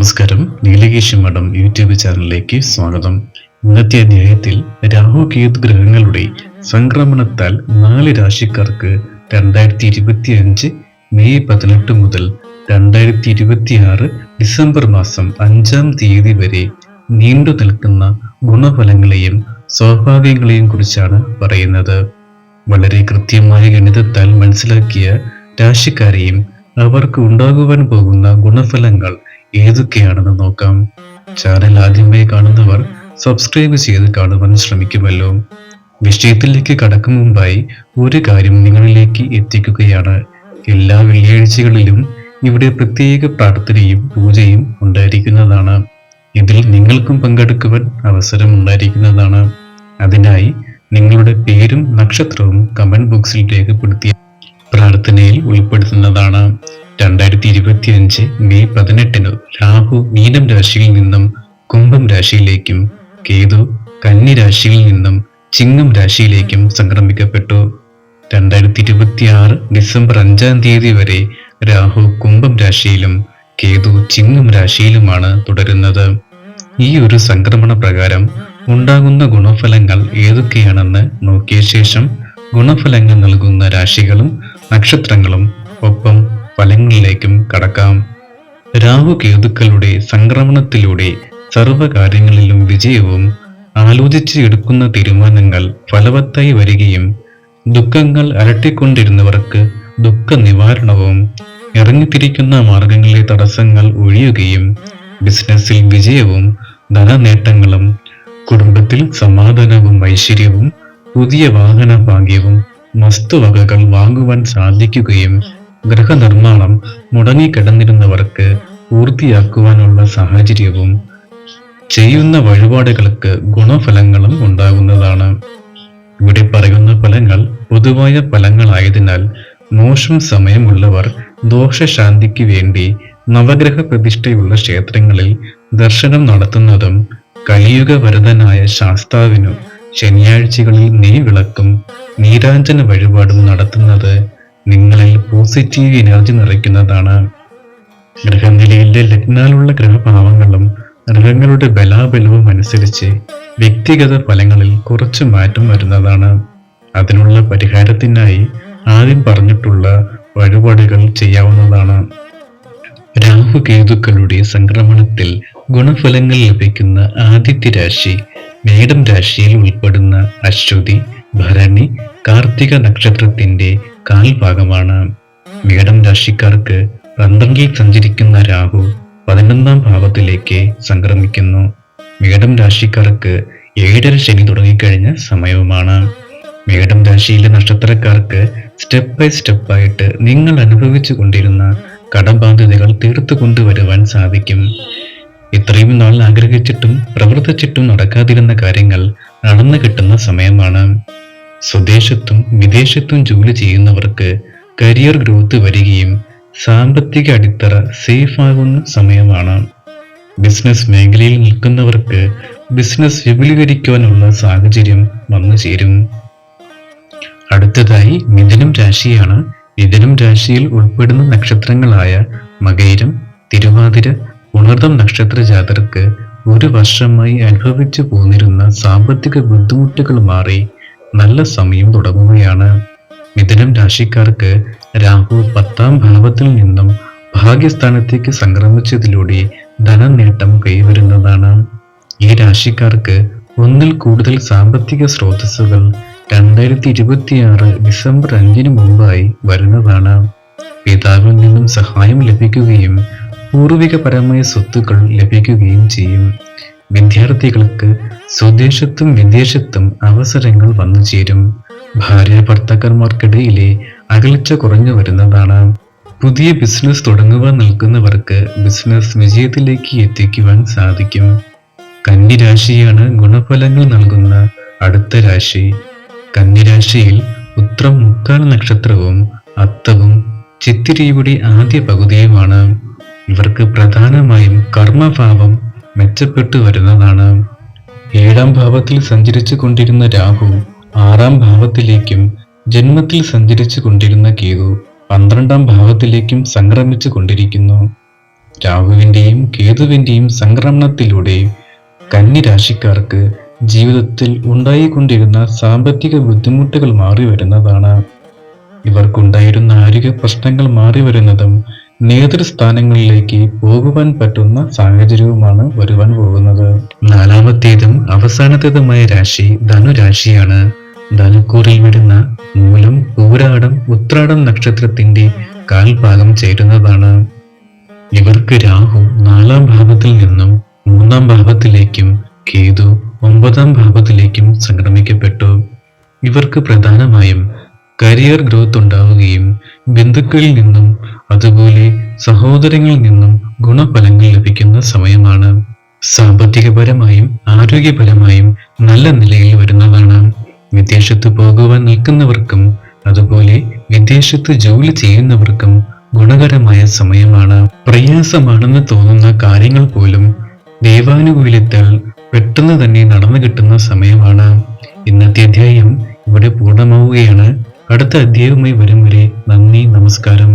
നമസ്കാരം. നീലകേശി മഠം യൂട്യൂബ് ചാനലിലേക്ക് സ്വാഗതം. ഇന്നത്തെ അധ്യായത്തിൽ രാഹു കേതു ഗ്രഹങ്ങളുടെ സംക്രമണത്താൽ നാല് രാശിക്കാർക്ക് രണ്ടായിരത്തി ഇരുപത്തി അഞ്ച് മെയ് പതിനെട്ട് മുതൽ രണ്ടായിരത്തി ഇരുപത്തി ആറ് ഡിസംബർ മാസം അഞ്ചാം തീയതി വരെ നീണ്ടു നിൽക്കുന്ന ഗുണഫലങ്ങളെയും സ്വാഭാവികങ്ങളെയും കുറിച്ചാണ് പറയുന്നത്. വളരെ കൃത്യമായ ഗണിതത്താൽ മനസ്സിലാക്കിയ രാശിക്കാരെയും അവർക്ക് ഉണ്ടാകുവാൻ പോകുന്ന ഗുണഫലങ്ങൾ ഏതൊക്കെയാണെന്ന് നോക്കാം. ചാനൽ ആദ്യമായി കാണുന്നവർ സബ്സ്ക്രൈബ് ചെയ്ത് കാണുവാൻ ശ്രമിക്കുമല്ലോ. വിഷയത്തിലേക്ക് കടക്കും മുമ്പായി ഒരു കാര്യം നിങ്ങളിലേക്ക് എത്തിക്കുകയാണ്. എല്ലാ വെള്ളിയാഴ്ചകളിലും ഇവിടെ പ്രത്യേക പ്രാർത്ഥനയും പൂജയും ഉണ്ടായിരിക്കുന്നതാണ്. ഇതിൽ നിങ്ങൾക്കും പങ്കെടുക്കുവാൻ അവസരം ഉണ്ടായിരിക്കുന്നതാണ്. അതിനായി നിങ്ങളുടെ പേരും നക്ഷത്രവും കമന്റ് ബോക്സിൽ രേഖപ്പെടുത്തിയ പ്രാർത്ഥനയിൽ ഉൾപ്പെടുത്തുന്നതാണ്. രണ്ടായിരത്തി ഇരുപത്തിയഞ്ച് മെയ് പതിനെട്ടിന് രാഹു മീനം രാശിയിൽ നിന്നും കുംഭം രാശിയിലേക്കും കേതു കന്നി രാശിയിൽ നിന്നും ചിങ്ങം രാശിയിലേക്കും സംക്രമിക്കപ്പെട്ടു. രണ്ടായിരത്തി ഇരുപത്തി ആറ് ഡിസംബർ അഞ്ചാം തീയതി വരെ രാഹു കുംഭം രാശിയിലും കേതു ചിങ്ങം രാശിയിലുമാണ് തുടരുന്നത്. ഈ ഒരു സംക്രമണ പ്രകാരം ഉണ്ടാകുന്ന ഗുണഫലങ്ങൾ ഏതൊക്കെയാണെന്ന് നോക്കിയ ശേഷം ഗുണഫലങ്ങൾ നൽകുന്ന രാശികളും നക്ഷത്രങ്ങളും ഒപ്പം ഫലങ്ങളിലേക്കും കടക്കാം. രാഹുകേതുക്കളുടെ സംക്രമണത്തിലൂടെ സർവകാര്യങ്ങളിലും വിജയവും ആലോചിച്ച് എടുക്കുന്ന തീരുമാനങ്ങൾ ഫലവത്തായി വരികയും ദുഃഖങ്ങൾ അലട്ടിക്കൊണ്ടിരുന്നവർക്ക് ദുഃഖ നിവാരണവും ഇറങ്ങിത്തിരിക്കുന്ന മാർഗങ്ങളിലെ തടസ്സങ്ങൾ ഒഴിയുകയും ബിസിനസ്സിൽ വിജയവും ധനനേട്ടങ്ങളും കുടുംബത്തിൽ സമാധാനവും ഐശ്വര്യവും പുതിയ വാഹന ഭാഗ്യവും വസ്തുവകകൾ വാങ്ങുവാൻ സാധിക്കുകയും ഗൃഹനിർമ്മാണം മുടങ്ങിക്കിടന്നിരുന്നവർക്ക് പൂർത്തിയാക്കുവാനുള്ള സാഹചര്യവും ചെയ്യുന്ന വഴിപാടുകൾക്ക് ഗുണഫലങ്ങളും ഉണ്ടാകുന്നതാണ്. ഇവിടെ പറയുന്ന ഫലങ്ങൾ പൊതുവായ ഫലങ്ങളായതിനാൽ മോശം സമയമുള്ളവർ ദോഷശാന്തിക്ക് വേണ്ടി നവഗ്രഹ പ്രതിഷ്ഠയുള്ള ക്ഷേത്രങ്ങളിൽ ദർശനം നടത്തുന്നതും കലിയുഗ വരതനായ ശാസ്താവിനു ശനിയാഴ്ചകളിൽ നെയ്വിളക്കും നീരാഞ്ജന വഴിപാടും നടത്തുന്നത് നിങ്ങളിൽ പോസിറ്റീവ് എനർജി നിറയ്ക്കുന്നതാണ്. ഗ്രഹനിലയിലെ ലഗ്നാലുള്ള ഗ്രഹഭാവങ്ങളും ഗ്രഹങ്ങളുടെ ബലാബലവും അനുസരിച്ച് വ്യക്തിഗത ഫലങ്ങളിൽ കുറച്ച് മാറ്റം വരുന്നതാണ്. അതിനുള്ള പരിഹാരത്തിനായി ആദ്യം പറഞ്ഞിട്ടുള്ള വഴിപാടുകൾ ചെയ്യാവുന്നതാണ്. രാഹുകേതുക്കളുടെ സംക്രമണത്തിൽ ഗുണഫലങ്ങൾ ലഭിക്കുന്ന ആദിത്യ രാശി മേടം രാശിയിൽ ഉൾപ്പെടുന്ന അശ്വതി ഭരണി കാർത്തിക നക്ഷത്രത്തിന്റെ കാൽഭാഗമാണ്. മേടം രാശിക്കാർക്ക് റന്തങ്കി സഞ്ചരിക്കുന്ന രാഹു പതിനൊന്നാം ഭാവത്തിലേക്ക് സംക്രമിക്കുന്നു. മേടം രാശിക്കാർക്ക് ഏഴര ശനി തുടങ്ങിക്കഴിഞ്ഞ സമയവുമാണ്. മേടം രാശിയിലെ നക്ഷത്രക്കാർക്ക് സ്റ്റെപ്പ് ബൈ സ്റ്റെപ്പായിട്ട് നിങ്ങൾ അനുഭവിച്ചു കൊണ്ടിരുന്ന കടബാധ്യതകൾ തീർത്തു കൊണ്ടുവരുവാൻ സാധിക്കും. ഇത്രയും നാൾ ആഗ്രഹിച്ചിട്ടും പ്രവർത്തിച്ചിട്ടും നടക്കാതിരുന്ന കാര്യങ്ങൾ നടന്നു കിട്ടുന്ന സമയമാണ്. സ്വദേശത്തും വിദേശത്തും ജോലി ചെയ്യുന്നവർക്ക് കരിയർ ഗ്രോത്ത് വരികയും സാമ്പത്തിക അടിത്തറ സേഫ് ആകുന്ന സമയമാണ്. ബിസിനസ് മേഖലയിൽ നിൽക്കുന്നവർക്ക് ബിസിനസ് വിപുലീകരിക്കുവാനുള്ള സാഹചര്യം വന്നു ചേരും. അടുത്തതായി മിഥുനം രാശിയാണ്. മിഥുനം രാശിയിൽ ഉൾപ്പെടുന്ന നക്ഷത്രങ്ങളായ മകൈരം തിരുവാതിര ഉണർദം നക്ഷത്ര ജാതർക്ക് ഒരു വർഷമായി അനുഭവിച്ചു പോന്നിരുന്ന സാമ്പത്തിക ബുദ്ധിമുട്ടുകൾ മാറി നല്ല സമയം തുടങ്ങുകയാണ്. മിഥുനം രാശിക്കാർക്ക് രാഹു പത്താം ഭാവത്തിൽ നിന്നും ഭാഗ്യസ്ഥാനത്തേക്ക് സംക്രമിച്ചതിലൂടെ ധനനേട്ടം കൈവരുന്നതാണ്. ഈ രാശിക്കാർക്ക് ഒന്നിൽ കൂടുതൽ സാമ്പത്തിക സ്രോതസ്സുകൾ രണ്ടായിരത്തി ഇരുപത്തിയാറ് ഡിസംബർ അഞ്ചിന് മുമ്പായി വരുന്നതാണ്. പിതാവിൽ നിന്നും സഹായം ലഭിക്കുകയും പൂർവികപരമായ സ്വത്തുക്കൾ ലഭിക്കുകയും ചെയ്യും. വിദ്യാർത്ഥികൾക്ക് സ്വദേശത്തും വിദേശത്തും അവസരങ്ങൾ വന്നു ചേരും. ഭാര്യ ഭർത്താക്കന്മാർക്കിടയിലെ അകൽച്ച കുറഞ്ഞു വരുന്നതാണ്. പുതിയ ബിസിനസ് തുടങ്ങുവാൻ നിൽക്കുന്നവർക്ക് ബിസിനസ് വിജയത്തിലേക്ക് എത്തിക്കുവാൻ സാധിക്കും. കന്നിരാശിയാണ് ഗുണഫലങ്ങൾ നൽകുന്ന അടുത്ത രാശി. കന്നിരാശിയിൽ ഉത്രം മുക്കാൽ നക്ഷത്രവും അത്തവും ചിത്തിരിയുടെ ആദ്യ പകുതിയുമാണ്. ഇവർക്ക് പ്രധാനമായും കർമ്മഭാവം മെച്ചപ്പെട്ടു വരുന്നതാണ്. ഏഴാം ഭാവത്തിൽ സഞ്ചരിച്ചു കൊണ്ടിരുന്ന രാഹു ആറാം ഭാവത്തിലേക്കും ജന്മത്തിൽ സഞ്ചരിച്ചു കൊണ്ടിരുന്ന കേതു പന്ത്രണ്ടാം ഭാവത്തിലേക്കും സംക്രമിച്ചു കൊണ്ടിരിക്കുന്നു. രാഹുവിന്റെയും കേതുവിന്റെയും സംക്രമണത്തിലൂടെ കന്നിരാശിക്കാർക്ക് ജീവിതത്തിൽ ഉണ്ടായിക്കൊണ്ടിരുന്ന സാമ്പത്തിക ബുദ്ധിമുട്ടുകൾ മാറി വരുന്നതാണ് ഇവർക്കുണ്ടായിരുന്ന ആരോഗ്യ പ്രശ്നങ്ങൾ മാറി വരുന്നതും നേതൃസ്ഥാനങ്ങളിലേക്ക് പോകുവാൻ പറ്റുന്ന സാഹചര്യവുമാണ് വരുവാൻ പോകുന്നത്. നാലാമത്തേതും അവസാനത്തേതുമായ രാശി ധനുരാശിയാണ്. ധനുക്കൂറിൽ വിടുന്ന മൂലം പൂരാടം ഉത്രാടം നക്ഷത്രത്തിന്റെ കാൽഭാഗം ചേരുന്നതാണ്. ഇവർക്ക് രാഹു നാലാം ഭാവത്തിൽ നിന്നും മൂന്നാം ഭാവത്തിലേക്കും കേതു ഒമ്പതാം ഭാവത്തിലേക്കും സംക്രമിക്കപ്പെട്ടു. ഇവർക്ക് പ്രധാനമായും കരിയർ ഗ്രോത്ത് ഉണ്ടാവുകയും ബന്ധുക്കളിൽ നിന്നും അതുപോലെ സഹോദരങ്ങളിൽ നിന്നും ഗുണഫലങ്ങൾ ലഭിക്കുന്ന സമയമാണ്. സാമ്പത്തികപരമായും ആരോഗ്യപരമായും നല്ല നിലയിൽ വരുന്നതാണ്. വിദേശത്ത് പോകുവാൻ നിൽക്കുന്നവർക്കും അതുപോലെ വിദേശത്ത് ജോലി ചെയ്യുന്നവർക്കും ഗുണകരമായ സമയമാണ്. പ്രയാസമാണെന്ന് തോന്നുന്ന കാര്യങ്ങൾ പോലും ദൈവാനുകൂല്യത്താൽ പെട്ടെന്ന് തന്നെ നടന്നു കിട്ടുന്ന സമയമാണ്. ഇന്നത്തെ അധ്യായം ഇവിടെ പൂർണമാവുകയാണ്. അടുത്ത അധ്യായവുമായി വരും വരെ നന്ദി നമസ്കാരം.